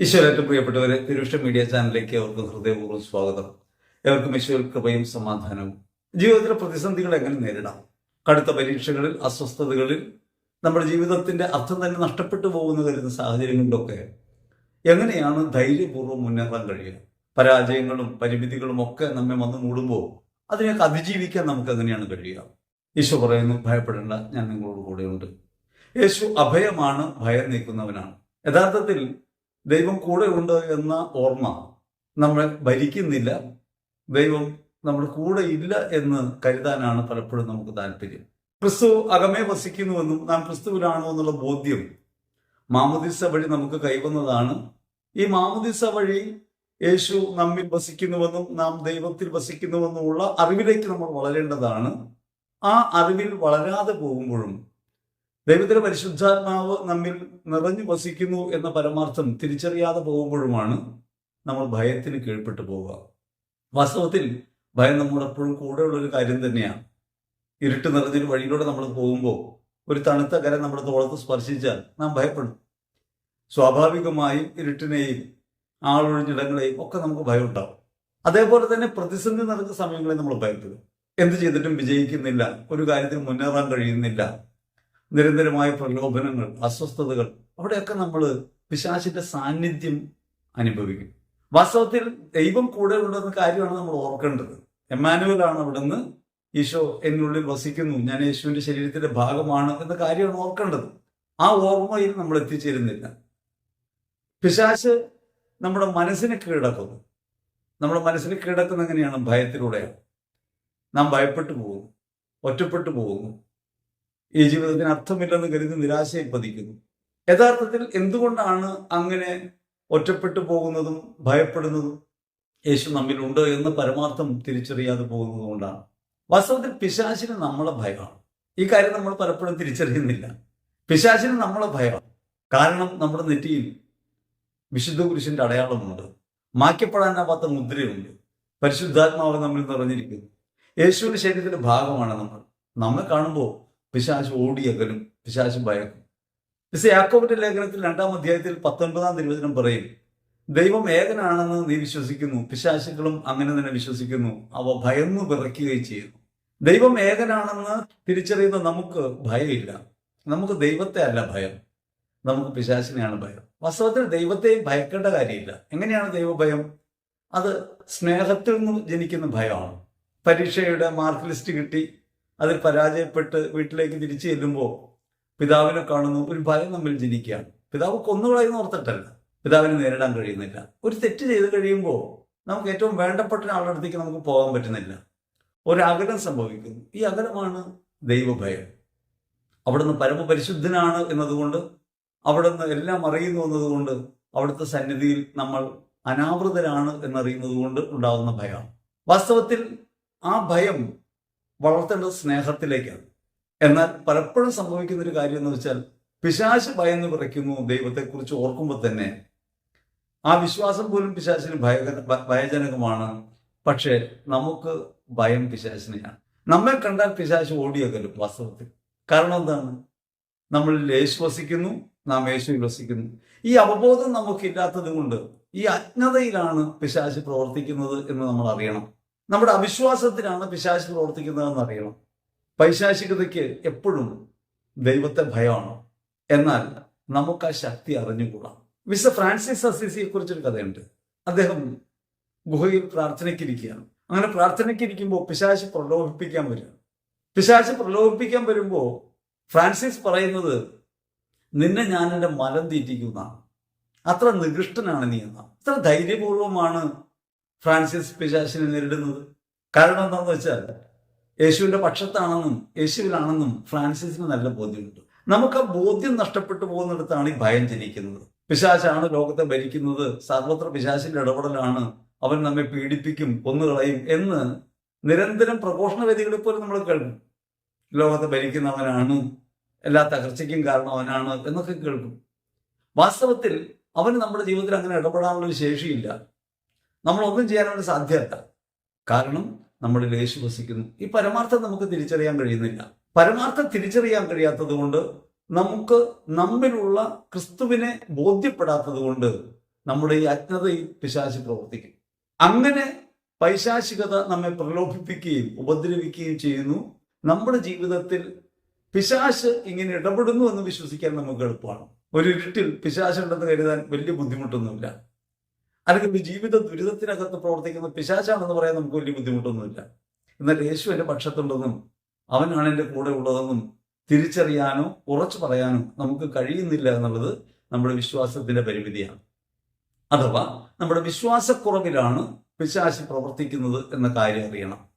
ഈശ്വരേറ്റവും പ്രിയപ്പെട്ടവരെ തിരുവിഷ്ട മീഡിയ ചാനലിലേക്ക് അവർക്ക് ഹൃദയപൂർവം സ്വാഗതം. എവർക്കും ഈശ്വര കൃപയും സമാധാനവും. ജീവിതത്തിലെ പ്രതിസന്ധികൾ എങ്ങനെ നേരിടാം? കടുത്ത പരീക്ഷകളിൽ അസ്വസ്ഥതകളിൽ നമ്മുടെ ജീവിതത്തിന്റെ അർത്ഥം തന്നെ നഷ്ടപ്പെട്ടു പോകുന്ന വരുന്ന സാഹചര്യങ്ങളിലൊക്കെ എങ്ങനെയാണ് ധൈര്യപൂർവം മുന്നേറാൻ കഴിയുക? പരാജയങ്ങളും പരിമിതികളും ഒക്കെ നമ്മെ വന്ന് മൂടുമ്പോൾ അതിനെയൊക്കെ അതിജീവിക്കാൻ നമുക്ക് എങ്ങനെയാണ് കഴിയുക. യേശു പറയുന്നു ഭയപ്പെടേണ്ട ഞാൻ നിങ്ങളോട് കൂടെയുണ്ട്. യേശു അഭയമാണ് ഭയം നീക്കുന്നവനാണ്. യഥാർത്ഥത്തിൽ ദൈവം കൂടെയുണ്ട് എന്ന ഓർമ്മ നമ്മളെ ഭരിക്കുന്നില്ല. ദൈവം നമ്മുടെ കൂടെ ഇല്ല എന്ന് കരുതാനാണ് പലപ്പോഴും നമുക്ക് താല്പര്യം. ക്രിസ്തു അകമേ വസിക്കുന്നുവെന്നും നാം ക്രിസ്തുവിലാണോ എന്നുള്ള ബോധ്യം മാമദിസ വഴി നമുക്ക് കൈവന്നതാണ്. ഈ മാമദിസ വഴി യേശു നമ്മിൽ വസിക്കുന്നുവെന്നും നാം ദൈവത്തിൽ വസിക്കുന്നുവെന്നുമുള്ള അറിവിലേക്ക് നമ്മൾ വളരേണ്ടതാണ്. ആ അറിവിൽ വളരാതെ പോകുമ്പോഴും ദൈവത്തിലെ പരിശുദ്ധാത്മാവ് നമ്മിൽ നിറഞ്ഞു വസിക്കുന്നു എന്ന പരമാർത്ഥം തിരിച്ചറിയാതെ പോകുമ്പോഴുമാണ് നമ്മൾ ഭയത്തിന് കീഴ്പ്പെട്ടു പോവുക. വാസ്തവത്തിൽ ഭയം നമ്മുടെ എപ്പോഴും കൂടെയുള്ള ഒരു കാര്യം തന്നെയാണ് ഇരുട്ട് നിറഞ്ഞൊരു വഴിയിലൂടെ നമ്മൾ പോകുമ്പോൾ ഒരു തണുത്ത കര നമ്മുടെ തോളത്ത് സ്പർശിച്ചാൽ നാം ഭയപ്പെടും. സ്വാഭാവികമായും ഇരുട്ടിനെയും ആളൊഴിഞ്ഞിടങ്ങളെയും ഒക്കെ നമുക്ക് ഭയം ഉണ്ടാവും. അതേപോലെ തന്നെ പ്രതിസന്ധി നടക്കുന്ന സമയങ്ങളിൽ നമ്മൾ ഭയപ്പെടും. എന്ത് ചെയ്തിട്ടും വിജയിക്കുന്നില്ല. ഒരു കാര്യത്തിൽ മുന്നേറാൻ കഴിയുന്നില്ല. നിരന്തരമായ പ്രലോഭനങ്ങൾ അസ്വസ്ഥതകൾ അവിടെയൊക്കെ നമ്മൾ പിശാശിന്റെ സാന്നിധ്യം അനുഭവിക്കും. വാസ്തവത്തിൽ ദൈവം കൂടെ ഉണ്ടെന്ന കാര്യമാണ് നമ്മൾ ഓർക്കേണ്ടത്. എമ്മാനുവലാണ് അവിടുന്ന് ഈശോ എന്നുള്ളിൽ വസിക്കുന്നു. ഞാൻ യേശുവിന്റെ ശരീരത്തിന്റെ ഭാഗമാണ് എന്ന കാര്യമാണ് ഓർക്കേണ്ടത്. ആ ഓർമ്മയിൽ നമ്മൾ എത്തിച്ചേരുന്നില്ല. പിശാച്ച് നമ്മുടെ മനസ്സിനെ കീഴടക്കുന്നു. നമ്മുടെ മനസ്സിനെ കീഴടക്കുന്ന എങ്ങനെയാണ്? ഭയത്തിലൂടെയാണ്. നാം ഭയപ്പെട്ടു പോകുന്നു. ഒറ്റപ്പെട്ടു പോകുന്നു. ഈ ജീവിതത്തിന് അർത്ഥമില്ലെന്ന് കരുതി നിരാശയിൽ പതിക്കുന്നു. യഥാർത്ഥത്തിൽ എന്തുകൊണ്ടാണ് അങ്ങനെ ഒറ്റപ്പെട്ടു പോകുന്നതും ഭയപ്പെടുന്നതും യേശു നമ്മിലുണ്ട് എന്ന് പരമാർത്ഥം തിരിച്ചറിയാതെ പോകുന്നത് കൊണ്ടാണ്? വാസ്തവത്തിൽ പിശാചിന് നമ്മളെ ഭയമാണ്. ഈ കാര്യം നമ്മൾ പലപ്പോഴും തിരിച്ചറിയുന്നില്ല. പിശാചിന് നമ്മളെ ഭയമാണ്. കാരണം നമ്മുടെ നെറ്റിയിൽ വിശുദ്ധ കുരിശിന്റെ അടയാളമുണ്ട്. മാറ്റപ്പെടാനാവാത്ത മുദ്രയുണ്ട്. പരിശുദ്ധാത്മാവ് നമ്മൾ നിറഞ്ഞിരിക്കുന്നു. യേശുവിന്റെ ശരീരത്തിന്റെ ഭാഗമാണ് നമ്മൾ. നമ്മെ കാണുമ്പോൾ പിശാശു ഓടിയകലും പിശാശു ഭയക്കും. മിസ് യാക്കോബിന്റെ ലേഖനത്തിൽ രണ്ടാം അധ്യായത്തിൽ പത്തൊൻപതാം തിരുവചനം പറയും. ദൈവം ഏകനാണെന്ന് നീ വിശ്വസിക്കുന്നു പിശാശുക്കളും അങ്ങനെ തന്നെ വിശ്വസിക്കുന്നു അവ ഭയന്നു വിറയ്ക്കുകയും ചെയ്യുന്നു. ദൈവം ഏകനാണെന്ന് തിരിച്ചറിയുന്ന നമുക്ക് ഭയമില്ല. നമുക്ക് ദൈവത്തെ അല്ല ഭയം. നമുക്ക് പിശാചിനെയാണ് ഭയം. വാസ്തവത്തിൽ ദൈവത്തെ ഭയക്കേണ്ട കാര്യമില്ല. എങ്ങനെയാണ് ദൈവഭയം? അത് സ്നേഹത്തിൽ നിന്ന് ജനിക്കുന്ന ഭയമാണ്. പരീക്ഷയുടെ മാർക്ക് ലിസ്റ്റ് കിട്ടി അതിൽ പരാജയപ്പെട്ട് വീട്ടിലേക്ക് തിരിച്ചു ചെല്ലുമ്പോൾ പിതാവിനെ കാണുന്നു ഒരു ഭയം നമ്മിൽ ജനിക്കുകയാണ്. പിതാവ് കൊന്നുകളയെന്ന് ഓർത്തിട്ടല്ല. പിതാവിനെ നേരിടാൻ കഴിയുന്നില്ല. ഒരു തെറ്റ് ചെയ്ത് കഴിയുമ്പോൾ നമുക്ക് ഏറ്റവും വേണ്ടപ്പെട്ട ആളുടെ അടുത്തേക്ക് നമുക്ക് പോകാൻ പറ്റുന്നില്ല. ഒരു അകലം സംഭവിക്കുന്നു. ഈ അകലമാണ് ദൈവഭയം. അവിടുന്ന് പരമപരിശുദ്ധനാണ് എന്നതുകൊണ്ട് അവിടുന്ന് എല്ലാം അറിയുന്നു എന്നതുകൊണ്ട് അവിടുത്തെ സന്നിധിയിൽ നമ്മൾ അനാവൃതരാണ് എന്നറിയുന്നത് കൊണ്ട് ഉണ്ടാകുന്ന ഭയമാണ് വാസ്തവത്തിൽ ആ ഭയം വളർത്തേണ്ടത് സ്നേഹത്തിലേക്കാണ്. എന്നാൽ പലപ്പോഴും സംഭവിക്കുന്ന ഒരു കാര്യം എന്ന് വെച്ചാൽ പിശാശ് ഭയന്ന് വിറയ്ക്കുന്നു ദൈവത്തെക്കുറിച്ച് ഓർക്കുമ്പോൾ തന്നെ ആ വിശ്വാസം പോലും പിശാശിന് ഭയ ഭയജനകമാണ്. പക്ഷേ നമുക്ക് ഭയം പിശാശിനെയാണ് നമ്മെ കണ്ടാൽ പിശാശ് ഓടിയകലും വാസ്തവത്തിൽ. കാരണം എന്താണ്? നമ്മൾ യേശു വസിക്കുന്നു നാം യേശു വസിക്കുന്നു ഈ അവബോധം നമുക്കില്ലാത്തത് കൊണ്ട് ഈ അജ്ഞതയിലാണ് പിശാശ് പ്രവർത്തിക്കുന്നത് എന്ന് നമ്മൾ അറിയണം. നമ്മുടെ അവിശ്വാസത്തിലാണ് പിശാശ് പ്രവർത്തിക്കുന്നതെന്ന് അറിയണം. പൈശാചികതയ്ക്ക് എപ്പോഴും ദൈവത്തെ ഭയമാണ്. എന്നാൽ നമുക്ക് ആ ശക്തി അറിഞ്ഞുകൂടാം. വിശ ഫ്രാൻസിസ് അസീസിയെ കുറിച്ചൊരു കഥയുണ്ട്. അദ്ദേഹം ഗുഹയിൽ പ്രാർത്ഥനയ്ക്കിരിക്കുകയാണ്. അങ്ങനെ പ്രാർത്ഥനയ്ക്കിരിക്കുമ്പോൾ പിശാശ് പ്രലോഭിപ്പിക്കാൻ വരിക. പിശാശ് പ്രലോഭിപ്പിക്കാൻ വരുമ്പോൾ ഫ്രാൻസിസ് പറയുന്നത് നിന്നെ ഞാൻ എന്റെ മലം തീറ്റിക്കുന്നതാണ് അത്ര നികൃഷ്ടനാണ് നീ എന്ന. അത്ര ധൈര്യപൂർവമാണ് ഫ്രാൻസിസ് പിശാശിനെ നേരിടുന്നത്. കാരണം എന്താണെന്ന് വെച്ചാൽ യേശുവിന്റെ പക്ഷത്താണെന്നും യേശുവിലാണെന്നും ഫ്രാൻസിസിന് നല്ല ബോധ്യമുണ്ട്. നമുക്ക് ആ ബോധ്യം നഷ്ടപ്പെട്ടു പോകുന്നിടത്താണ് ഈ ഭയം ജനിക്കുന്നത്. പിശാശാണ് ലോകത്തെ ഭരിക്കുന്നത്. സർവത്ര പിശാശിന്റെ ഇടപെടലാണ്. അവൻ നമ്മെ പീഡിപ്പിക്കും കൊന്നുകളയും എന്ന് നിരന്തരം പ്രഘോഷണ വേദികളിൽ പോലും നമ്മൾ കേൾക്കും. ലോകത്തെ ഭരിക്കുന്നവനാണ് എല്ലാ തകർച്ചയ്ക്കും കാരണം അവനാണ് എന്നൊക്കെ കേൾക്കും. വാസ്തവത്തിൽ അവന് നമ്മുടെ ജീവിതത്തിൽ അങ്ങനെ ഇടപെടാനുള്ള ഒരു ശേഷിയില്ല. നമ്മളൊന്നും ചെയ്യാനുള്ള സാധ്യത കാരണം നമ്മൾ ലേശു വസിക്കുന്നു. ഈ പരമാർത്ഥം നമുക്ക് തിരിച്ചറിയാൻ കഴിയുന്നില്ല. പരമാർത്ഥം തിരിച്ചറിയാൻ കഴിയാത്തത് കൊണ്ട് നമുക്ക് നമ്മിലുള്ള ക്രിസ്തുവിനെ ബോധ്യപ്പെടാത്തത് കൊണ്ട് നമ്മുടെ ഈ അജ്ഞതയിൽ പിശാചി പ്രവർത്തിക്കും. അങ്ങനെ പൈശാചികത നമ്മെ പ്രലോഭിപ്പിക്കുകയും ഉപദ്രവിക്കുകയും ചെയ്യുന്നു. നമ്മുടെ ജീവിതത്തിൽ പിശാശ് ഇങ്ങനെ ഇടപെടുന്നു എന്ന് വിശ്വസിക്കാൻ നമുക്ക് എളുപ്പമാണ്. ഒരു ഇരുട്ടിൽ പിശാശുണ്ടെന്ന് കരുതാൻ വലിയ ബുദ്ധിമുട്ടൊന്നുമില്ല. അല്ലെങ്കിൽ ഒരു ജീവിത ദുരിതത്തിനകത്ത് പ്രവർത്തിക്കുന്ന പിശാശാണെന്ന് പറയാൻ നമുക്ക് വലിയ ബുദ്ധിമുട്ടൊന്നുമില്ല. എന്നാൽ യേശു എന്റെ പക്ഷത്തുണ്ടെന്നും അവനാണ് എന്റെ കൂടെ ഉള്ളതെന്നും തിരിച്ചറിയാനോ ഉറച്ചു പറയാനോ നമുക്ക് കഴിയുന്നില്ല എന്നുള്ളത് നമ്മുടെ വിശ്വാസത്തിന്റെ പരിമിതിയാണ്. അഥവാ നമ്മുടെ വിശ്വാസക്കുറവിലാണ് പിശാശി പ്രവർത്തിക്കുന്നത് എന്ന കാര്യം അറിയണം.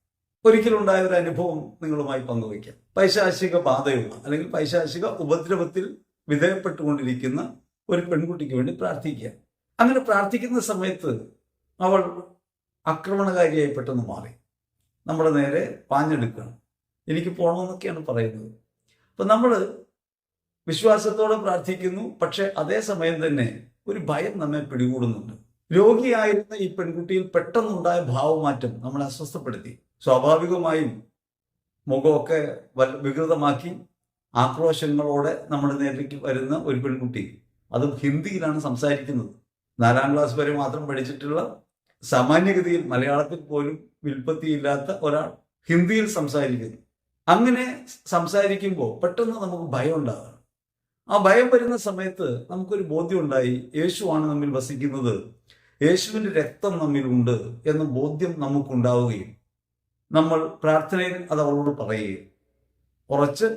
ഒരിക്കലുണ്ടായ ഒരു അനുഭവം നിങ്ങളുമായി പങ്കുവയ്ക്കാം. പൈശാചിക ബാധയുള്ള അല്ലെങ്കിൽ പൈശാചിക ഉപദ്രവത്തിൽ വിധേയപ്പെട്ടുകൊണ്ടിരിക്കുന്ന ഒരു പെൺകുട്ടിക്ക് വേണ്ടി പ്രാർത്ഥിക്കുക. അങ്ങനെ പ്രാർത്ഥിക്കുന്ന സമയത്ത് അവൾ ആക്രമണകാരിയായി പെട്ടെന്ന് മാറി. നമ്മുടെ നേരെ പാഞ്ഞെടുക്കണം എനിക്ക് പോകണമെന്നൊക്കെയാണ് പറയുന്നത്. അപ്പം നമ്മൾ വിശ്വാസത്തോടെ പ്രാർത്ഥിക്കുന്നു. പക്ഷേ അതേ സമയം തന്നെ ഒരു ഭയം നമ്മെ പിടികൂടുന്നുണ്ട്. രോഗിയായിരുന്ന ഈ പെൺകുട്ടിയിൽ പെട്ടെന്നുണ്ടായ ഭാവമാറ്റം നമ്മളെ അസ്വസ്ഥപ്പെടുത്തി. സ്വാഭാവികമായും മുഖമൊക്കെ വികൃതമാക്കി ആക്രോശങ്ങളോടെ നമ്മുടെ നേരേക്ക് വരുന്ന ഒരു പെൺകുട്ടി. അതും ഹിന്ദിയിലാണ് സംസാരിക്കുന്നത്. നാലാം ക്ലാസ് വരെ മാത്രം പഠിച്ചിട്ടുള്ള സാമാന്യഗതിയിൽ മലയാളത്തിൽ പോലും വിൽപ്പത്തിയില്ലാത്ത ഒരാൾ ഹിന്ദിയിൽ സംസാരിക്കുന്നു. അങ്ങനെ സംസാരിക്കുമ്പോൾ പെട്ടെന്ന് നമുക്ക് ഭയം ഉണ്ടാകണം ആ ഭയം വരുന്ന സമയത്ത് നമുക്കൊരു ബോധ്യം ഉണ്ടായി യേശുവാണ് നമ്മിൽ വസിക്കുന്നത്. യേശുവിന്റെ രക്തം നമ്മിലുണ്ട് എന്ന ബോധ്യം നമുക്കുണ്ടാവുകയും നമ്മൾ പ്രാർത്ഥനയിൽ അത് അവളോട് പറയുകയും ഉറച്ച്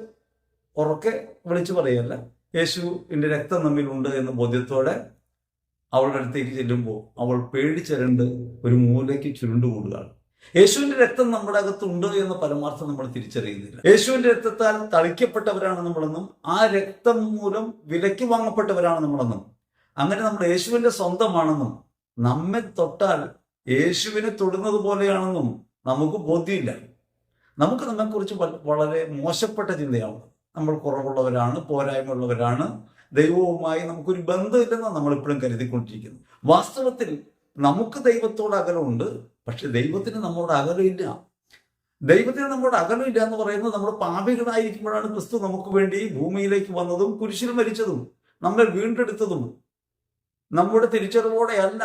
ഉറക്കെ വിളിച്ചു പറയല്ല യേശുവിന്റെ രക്തം നമ്മിൽ ഉണ്ട് എന്ന ബോധ്യത്തോടെ അവളുടെ അടുത്തേക്ക് ചെല്ലുമ്പോൾ അവൾ പേടിച്ചരണ്ട് ഒരു മൂലയ്ക്ക് ചുരുണ്ടുകൂടുകയാണ്. യേശുവിന്റെ രക്തം നമ്മുടെ അകത്തുണ്ട് എന്ന പരമാർത്ഥം നമ്മൾ തിരിച്ചറിയുന്നില്ല. യേശുവിന്റെ രക്തത്താൽ തളിക്കപ്പെട്ടവരാണ് നമ്മളെന്നും ആ രക്തം മൂലം വിലയ്ക്ക് വാങ്ങപ്പെട്ടവരാണ് നമ്മളെന്നും അങ്ങനെ നമ്മൾ യേശുവിന്റെ സ്വന്തമാണെന്നും നമ്മെ തൊട്ടാൽ യേശുവിനെ തൊടുന്നത് പോലെയാണെന്നും നമുക്ക് ബോധ്യമില്ല. നമുക്ക് നമ്മെക്കുറിച്ച് വളരെ മോശപ്പെട്ട ചിന്തയാണ് നമ്മൾ കുറവുള്ളവരാണ് പോരായ്മയുള്ളവരാണ്. ദൈവവുമായി നമുക്കൊരു ബന്ധമില്ലെന്ന് നമ്മൾ ഇപ്പോഴും കരുതിക്കൊണ്ടിരിക്കുന്നു. വാസ്തവത്തിൽ നമുക്ക് ദൈവത്തോട് അകലമുണ്ട് പക്ഷെ ദൈവത്തിന് നമ്മളോട് അകലമില്ല. ദൈവത്തിന് നമ്മളോട് അകലമില്ല എന്ന് പറയുന്നത് നമ്മൾ പാപികളായിരിക്കുമ്പോഴാണ് ക്രിസ്തു നമുക്ക് വേണ്ടി ഭൂമിയിലേക്ക് വന്നതും കുരിശിൽ മരിച്ചതും നമ്മൾ വീണ്ടെടുത്തതും. നമ്മുടെ തിരിച്ചറിവോടെയല്ല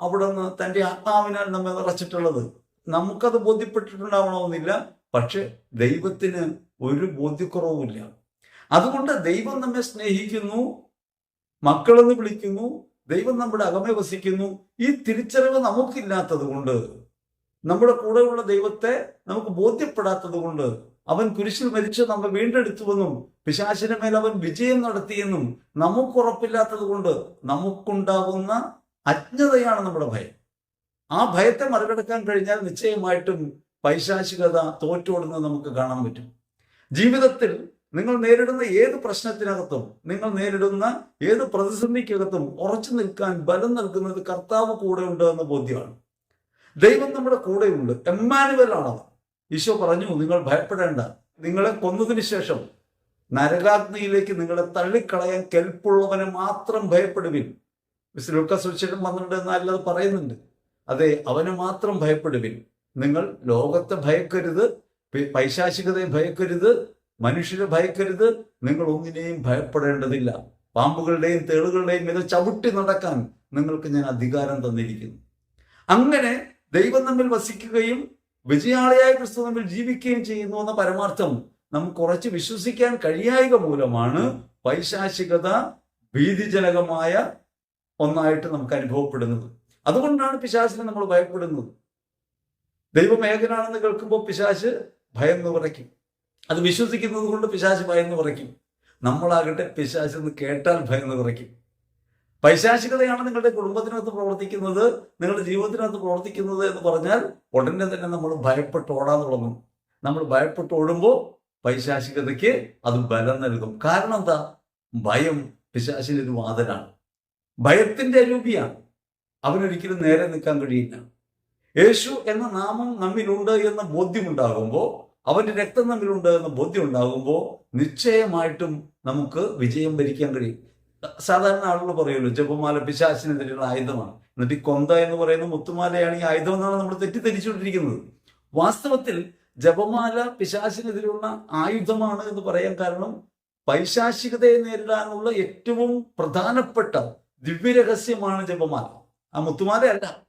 അവിടുന്ന് തന്റെ ആത്മാവിനാൽ നമ്മെ നിറച്ചിട്ടുള്ളത്. നമുക്കത് ബോധ്യപ്പെട്ടിട്ടുണ്ടാവണമെന്നില്ല. പക്ഷെ ദൈവത്തിന് ഒരു ബോധ്യക്കുറവുമില്ല. അതുകൊണ്ട് ദൈവം നമ്മെ സ്നേഹിക്കുന്നു മക്കളെന്ന് വിളിക്കുന്നു ദൈവം നമ്മുടെ അകമെ വസിക്കുന്നു. ഈ തിരിച്ചറിവ് നമുക്കില്ലാത്തത് കൊണ്ട് നമ്മുടെ കൂടെയുള്ള ദൈവത്തെ നമുക്ക് ബോധ്യപ്പെടാത്തത് കൊണ്ട് അവൻ കുരിശിൽ മരിച്ച് നമ്മെ വീണ്ടെടുത്തുവെന്നും പിശാചിന് മേൽ അവൻ വിജയം നടത്തിയെന്നും നമുക്കുറപ്പില്ലാത്തത് കൊണ്ട് നമുക്കുണ്ടാകുന്ന അജ്ഞതയാണ് നമ്മുടെ ഭയം. ആ ഭയത്തെ മറികടക്കാൻ കഴിഞ്ഞാൽ നിശ്ചയമായിട്ടും പൈശാചികത തോറ്റോടുന്നത് നമുക്ക് കാണാൻ പറ്റും. ജീവിതത്തിൽ നിങ്ങൾ നേരിടുന്ന ഏത് പ്രശ്നത്തിനകത്തും നിങ്ങൾ നേരിടുന്ന ഏത് പ്രതിസന്ധിക്കകത്തും ഉറച്ചു നിൽക്കാൻ ബലം നൽകുന്നത് കർത്താവ് കൂടെ ഉണ്ട് എന്ന ബോധ്യമാണ്. ദൈവം നമ്മുടെ കൂടെയുണ്ട്. എമ്മാനുവൽ ആണത് ഈശോ പറഞ്ഞു നിങ്ങൾ ഭയപ്പെടേണ്ട. നിങ്ങളെ കൊന്നതിന് ശേഷം നരകാഗ്നിയിലേക്ക് നിങ്ങളെ തള്ളിക്കളയാൻ കെൽപ്പുള്ളവനെ മാത്രം ഭയപ്പെടുവിൻ. ലൂക്കാസ് സുവിശേഷം പന്ത്രണ്ട് എന്നല്ലത് പറയുന്നുണ്ട്. അതെ അവനെ മാത്രം ഭയപ്പെടുവിൻ. നിങ്ങൾ ലോകത്തെ ഭയക്കരുത് പൈശാചികതയെ ഭയക്കരുത് മനുഷ്യരെ ഭയക്കരുത് നിങ്ങൾ ഒന്നിനെയും ഭയപ്പെടേണ്ടതില്ല. പാമ്പുകളുടെയും തേളുകളുടെയും ഇത് ചവിട്ടി നടക്കാൻ നിങ്ങൾക്ക് ഞാൻ അധികാരം തന്നിരിക്കുന്നു. അങ്ങനെ ദൈവം നമ്മിൽ വസിക്കുകയും വിജയാളിയായ ക്രിസ്തു തമ്മിൽ ജീവിക്കുകയും ചെയ്യുന്നു എന്ന പരമാർത്ഥം നമുക്ക് കുറച്ച് വിശ്വസിക്കാൻ കഴിയായക മൂലമാണ് പൈശാചികത ഭീതിജനകമായ ഒന്നായിട്ട് നമുക്ക് അനുഭവപ്പെടുന്നത്. അതുകൊണ്ടാണ് പിശാചിനെ നമ്മൾ ഭയപ്പെടുന്നത്. ദൈവം ഏകനാണെന്ന് കേൾക്കുമ്പോൾ പിശാച് ഭയന്ന് പറയ്ക്കും അത് വിശ്വസിക്കുന്നത് കൊണ്ട് പിശാച് ഭയന്ന് പറയ്ക്കും നമ്മളാകട്ടെ പിശാച് എന്ന് കേട്ടാൽ ഭയന്ന് പറയ്ക്കും പൈശാചികതയാണ് നിങ്ങളുടെ കുടുംബത്തിനകത്ത് പ്രവർത്തിക്കുന്നത് നിങ്ങളുടെ ജീവിതത്തിനകത്ത് പ്രവർത്തിക്കുന്നത് എന്ന് പറഞ്ഞാൽ ഉടനെ തന്നെ നമ്മൾ ഭയപ്പെട്ട് ഓടാൻ തുടങ്ങും. നമ്മൾ ഭയപ്പെട്ട് ഓടുമ്പോൾ പൈശാചികതയ്ക്ക് അത് ബലം നൽകും. കാരണം എന്താ? ഭയം പിശാചിന്റെ ഒരു വാതനാണ് ഭയത്തിന്റെ അരൂപിയാണ്. അവനൊരിക്കലും നേരെ നിൽക്കാൻ കഴിയില്ല. യേശു എന്ന നാമം നമ്മിലുണ്ട് എന്ന ബോധ്യമുണ്ടാകുമ്പോൾ അവന്റെ രക്തം നമ്മിലുണ്ട് എന്ന ബോധ്യം ഉണ്ടാകുമ്പോൾ നിശ്ചയമായിട്ടും നമുക്ക് വിജയം ഭരിക്കാൻ കഴിയും. സാധാരണ ആളുകൾ പറയുമല്ലോ ജപമാല പിശാചിനെതിരെയുള്ള ആയുധമാണ്. എന്നിട്ട് ഈ കൊന്ത എന്ന് പറയുന്ന മുത്തുമാലയാണ് ഈ ആയുധം എന്നാണ് നമ്മൾ തെറ്റിദ്ധരിച്ചുകൊണ്ടിരിക്കുന്നത്. വാസ്തവത്തിൽ ജപമാല പിശാചിനെതിരെയുള്ള ആയുധമാണ് എന്ന് പറയാൻ കാരണം പൈശാചികതയെ നേരിടാനുള്ള ഏറ്റവും പ്രധാനപ്പെട്ട ദിവ്യരഹസ്യമാണ് ജപമാല. ആ മുത്തുമാലയല്ല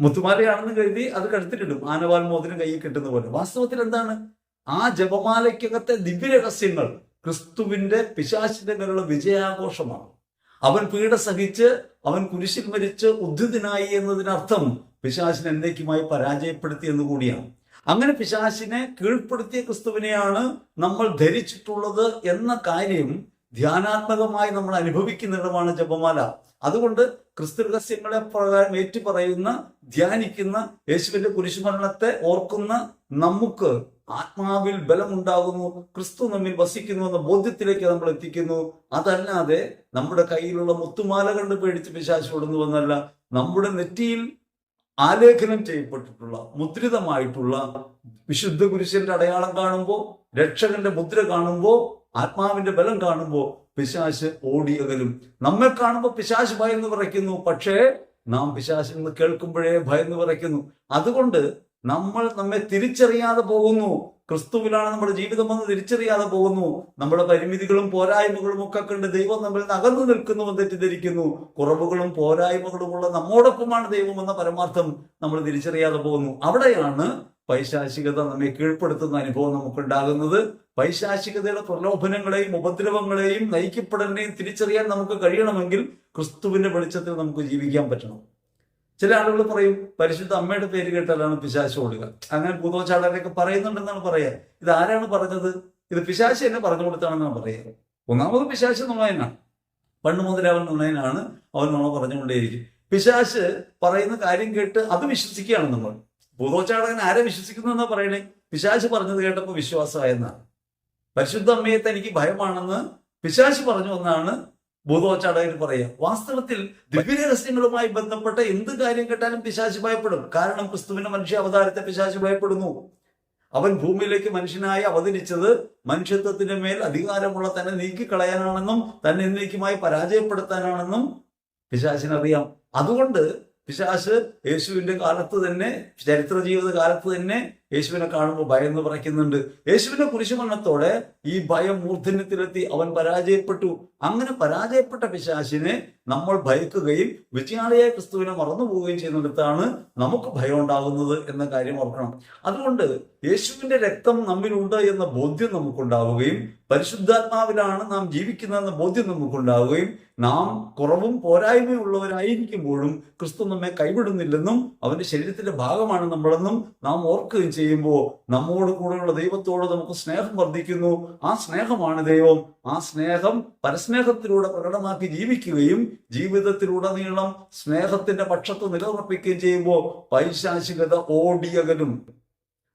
മുത്തുമാലയാണെന്ന് കരുതി അത് കഴുത്തിലിടും ആനവാൽ മോതിരം കയ്യിൽ കിട്ടുന്ന പോലെ. വാസ്തവത്തിൽ എന്താണ്? ആ ജപമാലയ്ക്കകത്തെ ദിവ്യരഹസ്യങ്ങൾ ക്രിസ്തുവിന്റെ പിശാശിന്റെ മേലുള്ള വിജയാഘോഷമാണ്. അവൻ പീഡ സഹിച്ച് അവൻ കുരിശിൽ മരിച്ച് ഉദ്ധിതനായി എന്നതിനർത്ഥം പിശാശിനെ എന്നേക്കുമായി പരാജയപ്പെടുത്തി എന്ന് കൂടിയാണ്. അങ്ങനെ പിശാശിനെ കീഴ്പ്പെടുത്തിയ ക്രിസ്തുവിനെയാണ് നമ്മൾ ധരിച്ചിട്ടുള്ളത് എന്ന കാര്യം ധ്യാനാത്മകമായി നമ്മൾ അനുഭവിക്കുന്നിടമാണ് ജപമാല. അതുകൊണ്ട് ക്രിസ്തു രഹസ്യങ്ങളെ പ്രകാരം ഏറ്റുപറയുന്ന ധ്യാനിക്കുന്ന യേശുവിന്റെ കുരിശുമരണത്തെ ഓർക്കുന്ന നമുക്ക് ആത്മാവിൽ ബലമുണ്ടാകുന്നു ക്രിസ്തു നമ്മിൽ വസിക്കുന്നു എന്ന ബോധ്യത്തിലേക്ക് നമ്മൾ എത്തിക്കുന്നു. അതല്ലാതെ നമ്മുടെ കയ്യിലുള്ള മുത്തുമാല കണ്ട് പേടിച്ച് പിശാശ് നമ്മുടെ നെറ്റിയിൽ ആലേഖനം ചെയ്യപ്പെട്ടിട്ടുള്ള മുദ്രിതമായിട്ടുള്ള വിശുദ്ധ കുരിശന്റെ അടയാളം കാണുമ്പോൾ രക്ഷകന്റെ മുദ്ര കാണുമ്പോൾ ആത്മാവിന്റെ ബലം കാണുമ്പോൾ പിശാശ് ഓടിയകലും. നമ്മെ കാണുമ്പോൾ പിശാശ് ഭയന്ന് വിറയ്ക്കുന്നു. പക്ഷേ നാം പിശാശിൽ നിന്ന് കേൾക്കുമ്പോഴേ ഭയന്ന് വിറയ്ക്കുന്നു. അതുകൊണ്ട് നമ്മൾ നമ്മെ തിരിച്ചറിയാതെ പോകുന്നു. ക്രിസ്തുവിലാണ് നമ്മുടെ ജീവിതം എന്ന് തിരിച്ചറിയാതെ പോകുന്നു. നമ്മുടെ പരിമിതികളും പോരായ്മകളും ഒക്കെ കണ്ട് ദൈവം നമ്മിൽ നിന്ന് അകന്നു നിൽക്കുന്നുവെന്ന് തെറ്റിദ്ധരിക്കുന്നു. കുറവുകളും പോരായ്മകളുമുള്ള നമ്മോടൊപ്പമാണ് ദൈവം എന്ന പരമാർത്ഥം നമ്മൾ തിരിച്ചറിയാതെ പോകുന്നു. അവിടെയാണ് പൈശാചികത നമ്മെ കീഴ്പ്പെടുത്തുന്ന അനുഭവം നമുക്കുണ്ടാകുന്നത്. പൈശാചികതയുടെ പ്രലോഭനങ്ങളെയും ഉപദ്രവങ്ങളെയും നയിക്കപ്പെടലിനെയും തിരിച്ചറിയാൻ നമുക്ക് കഴിയണമെങ്കിൽ ക്രിസ്തുവിന്റെ വെളിച്ചത്തിൽ നമുക്ക് ജീവിക്കാൻ പറ്റണം. ചില ആളുകൾ പറയും പരിശുദ്ധ അമ്മയുടെ പേര് കേട്ടാലാണ് പിശാശ് ഓടുക. അങ്ങനെ ഭൂതോച്ചാടാരൊക്കെ പറയുന്നുണ്ടെന്നാണ് പറയാ ഇത് ആരാണ് പറഞ്ഞത്? ഇത് പിശാശ് എന്നെ പറഞ്ഞു കൊടുത്താണെന്നാണ് പറയുക ഒന്നാമത് പിശാശ് നുണയനാണ്. പണ്ട് മുതലേ അവൻ നുണയനാണ്. അവൻ നുണ പറഞ്ഞുകൊണ്ടേയിരിക്കും. പിശാശ് പറയുന്ന കാര്യം കേട്ട് അത് വിശ്വസിക്കുകയാണ് നമ്മൾ. ഭൂതോച്ചാടകൻ ആരെ വിശ്വസിക്കുന്നു എന്നാ പറയണേ? പിശാശ് പറഞ്ഞത് കേട്ടപ്പോൾ വിശ്വാസമായെന്നാണ് പരിശുദ്ധ അമ്മയെ തനിക്ക് ഭയമാണെന്ന് പിശാശ് പറഞ്ഞു എന്നാണ് ഭൂതോച്ചാടകൻ പറയുക. വാസ്തവത്തിൽ ദിവ്യരഹസ്യങ്ങളുമായി ബന്ധപ്പെട്ട എന്ത് കാര്യം കേട്ടാലും പിശാശ് ഭയപ്പെടും. കാരണം ക്രിസ്തുവിന്റെ മനുഷ്യ അവതാരത്തെ പിശാശ് ഭയപ്പെടുന്നു. അവൻ ഭൂമിയിലേക്ക് മനുഷ്യനായി അവതരിച്ചത് മനുഷ്യത്വത്തിന്റെ മേൽ അധികാരമുള്ള തന്നെ നീക്കിക്കളയാനാണെന്നും തന്നെ എന്നേക്കുമായി പരാജയപ്പെടുത്താനാണെന്നും പിശാചിനറിയാം. അതുകൊണ്ട് പിശാശ് യേശുവിന്റെ കാലത്ത് തന്നെ ചരിത്ര ജീവിത കാലത്ത് തന്നെ യേശുവിനെ കാണുമ്പോൾ ഭയന്ന് പറയ്ക്കുന്നുണ്ട് യേശുവിന്റെ കുരിശുമരണത്തോടെ ഈ ഭയം മൂർധന്യത്തിലെത്തി. അവൻ പരാജയപ്പെട്ടു. അങ്ങനെ പരാജയപ്പെട്ട പിശാശിനെ നമ്മൾ ഭയക്കുകയും വിജയാലയ ക്രിസ്തുവിനെ മറന്നു പോവുകയും ചെയ്യുന്നിടത്താണ് നമുക്ക് ഭയം ഉണ്ടാകുന്നത് എന്ന കാര്യം ഓർക്കണം. അതുകൊണ്ട് യേശുവിന്റെ രക്തം നമ്മിലുണ്ട് എന്ന ബോധ്യം നമുക്കുണ്ടാവുകയും പരിശുദ്ധാത്മാവിലാണ് നാം ജീവിക്കുന്നതെന്ന ബോധ്യം നമുക്കുണ്ടാവുകയും നാം കുറവും പോരായ്മയുള്ളവരായിരിക്കുമ്പോഴും ക്രിസ്തു നമ്മെ കൈവിടുന്നില്ലെന്നും അവന്റെ ശരീരത്തിന്റെ ഭാഗമാണ് നമ്മളെന്നും നാം ഓർക്കുകയും ചെയ്യുമ്പോൾ നമ്മോട് കൂടെയുള്ള ദൈവത്തോട് നമുക്ക് സ്നേഹം വർദ്ധിക്കുന്നു. ആ സ്നേഹമാണ് ദൈവം. ആ സ്നേഹം പരസ്നേഹത്തിലൂടെ പ്രകടമാക്കി ജീവിക്കുകയും ജീവിതത്തിലുടനീളം സ്നേഹത്തിന്റെ പക്ഷത്ത് നിലനിർപ്പിക്കുകയും ചെയ്യുമ്പോൾ പൈശാചികത ഓടിയകലും.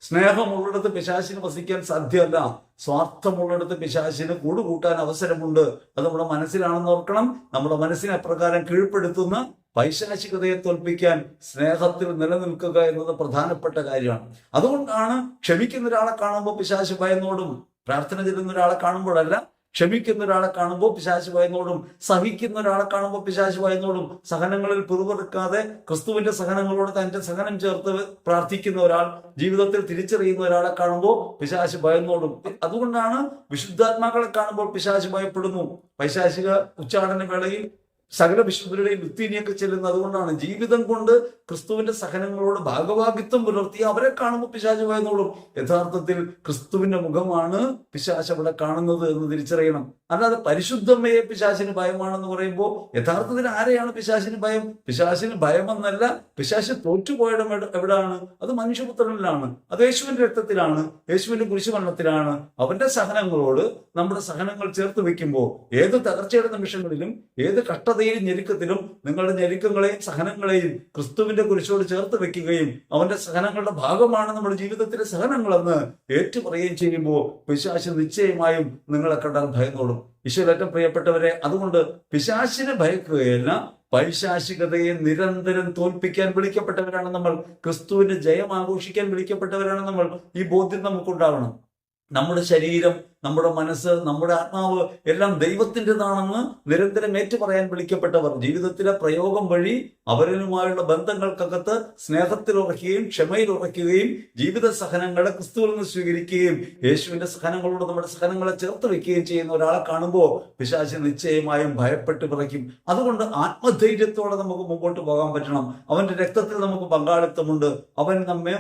സ്നേഹമുള്ളിടത്ത് പിശാശിന് വസിക്കാൻ സാധ്യമല്ല. സ്വാർത്ഥമുള്ളിടത്ത് പിശാശിന് കൂടുകൂട്ടാൻ അവസരമുണ്ട്. അത് നമ്മുടെ മനസ്സിലാണെന്ന് ഓർക്കണം. നമ്മുടെ മനസ്സിനെ അപ്രകാരം കീഴ്പ്പെടുത്തുന്ന പൈശാചികതയെ തോൽപ്പിക്കാൻ സ്നേഹത്തിൽ നിലനിൽക്കുക എന്നത് പ്രധാനപ്പെട്ട കാര്യമാണ്. അതുകൊണ്ടാണ് ക്ഷമിക്കുന്ന ഒരാളെ കാണുമ്പോൾ പിശാശ് ഭയന്നോടും പ്രാർത്ഥന ചെയ്യുന്ന ഒരാളെ കാണുമ്പോഴല്ല ക്ഷമിക്കുന്ന ഒരാളെ കാണുമ്പോൾ പിശാശ് ഭയന്നോടും സഹിക്കുന്ന ഒരാളെ കാണുമ്പോൾ പിശാശ് ഭയന്നോടും സഹനങ്ങളിൽ പിറുപിറുക്കാതെ ക്രിസ്തുവിന്റെ സഹനങ്ങളോട് തന്റെ സഹനം ചേർത്ത് പ്രാർത്ഥിക്കുന്ന ഒരാൾ ജീവിതത്തിൽ തിരിച്ചറിയുന്ന ഒരാളെ കാണുമ്പോൾ പിശാശ് ഭയന്നോടും. അതുകൊണ്ടാണ് വിശുദ്ധാത്മാക്കളെ കാണുമ്പോൾ പിശാശ് ഭയപ്പെടുന്നു. പൈശാചിക ഉച്ചാടന വേളയിൽ സകല വിശുദ്ധരുടെയും ലുത്തീനിയൊക്കെ ചെല്ലുന്നത് അതുകൊണ്ടാണ്. ജീവിതം കൊണ്ട് ക്രിസ്തുവിന്റെ സഹനങ്ങളോട് ഭാഗവാഹിത്വം പുലർത്തി അവരെ കാണുമ്പോൾ പിശാച് ഭയന്നോളും യഥാർത്ഥത്തിൽ ക്രിസ്തുവിന്റെ മുഖമാണ് പിശാച് അവിടെ കാണുന്നത് എന്ന് തിരിച്ചറിയണം. അല്ലാതെ പരിശുദ്ധമ്മയെ പിശാശിന് ഭയമാണെന്ന് പറയുമ്പോൾ യഥാർത്ഥത്തിൽ ആരെയാണ് പിശാശിന് ഭയം? പിശാശിന് ഭയമെന്നല്ല. പിശാശ് തോറ്റുപോയടം എവിടെയാണ് അത് മനുഷ്യപുത്രനിലാണ്. അത് യേശുവിന്റെ രക്തത്തിലാണ്. യേശുവിന്റെ കുരിശുമരണത്തിലാണ്. അവന്റെ സഹനങ്ങളോട് നമ്മുടെ സഹനങ്ങൾ ചേർത്ത് വെക്കുമ്പോൾ ഏത് തകർച്ചയുടെ നിമിഷങ്ങളിലും ഏത് കഷ്ടതയിലും ഞെരുക്കത്തിലും നിങ്ങളുടെ ഞെരുക്കങ്ങളെയും സഹനങ്ങളെയും ക്രിസ്തുവിന്റെ കുരിശോട് ചേർത്ത് വെക്കുകയും അവന്റെ സഹനങ്ങളുടെ ഭാഗമാണ് നമ്മുടെ ജീവിതത്തിലെ സഹനങ്ങളെന്ന് ഏറ്റുപറയുകയും ചെയ്യുമ്പോൾ പിശാശ് നിശ്ചയമായും നിങ്ങളെ കണ്ടാൽ ഭയന്നോളും ഈശ്വരേറ്റം പ്രിയപ്പെട്ടവരെ അതുകൊണ്ട് പിശാശിനെ ഭയക്കുകയല്ല പൈശാചികതയെ നിരന്തരം തോൽപ്പിക്കാൻ വിളിക്കപ്പെട്ടവരാണ് നമ്മൾ ക്രിസ്തുവിന്റെ ജയം ആഘോഷിക്കാൻ വിളിക്കപ്പെട്ടവരാണ് നമ്മൾ ഈ ബോധ്യം നമുക്കുണ്ടാവണം. നമ്മുടെ ശരീരം നമ്മുടെ മനസ്സ് നമ്മുടെ ആത്മാവ് എല്ലാം ദൈവത്തിന്റെതാണെന്ന് നിരന്തരം ഏറ്റു പറയാൻ വിളിക്കപ്പെട്ടവർ ജീവിതത്തിലെ പ്രയോഗം വഴി അവരിലുമായുള്ള ബന്ധങ്ങൾക്കകത്ത് സ്നേഹത്തിൽ ഉറയ്ക്കുകയും ക്ഷമയിൽ ഉറയ്ക്കുകയും ജീവിത സഹനങ്ങളെ ക്രിസ്തുവിൽ നിന്ന് സ്വീകരിക്കുകയും യേശുവിന്റെ സഹനങ്ങളോട് നമ്മുടെ സഹനങ്ങളെ ചേർത്ത് വെക്കുകയും ചെയ്യുന്ന ഒരാളെ കാണുമ്പോൾ പിശാചി നിശ്ചയമായും ഭയപ്പെട്ട് വിറയ്ക്കും അതുകൊണ്ട് ആത്മധൈര്യത്തോടെ നമുക്ക് മുമ്പോട്ട് പോകാൻ പറ്റണം. അവന്റെ രക്തത്തിൽ നമുക്ക് പങ്കാളിത്തമുണ്ട്. അവൻ നമ്മെ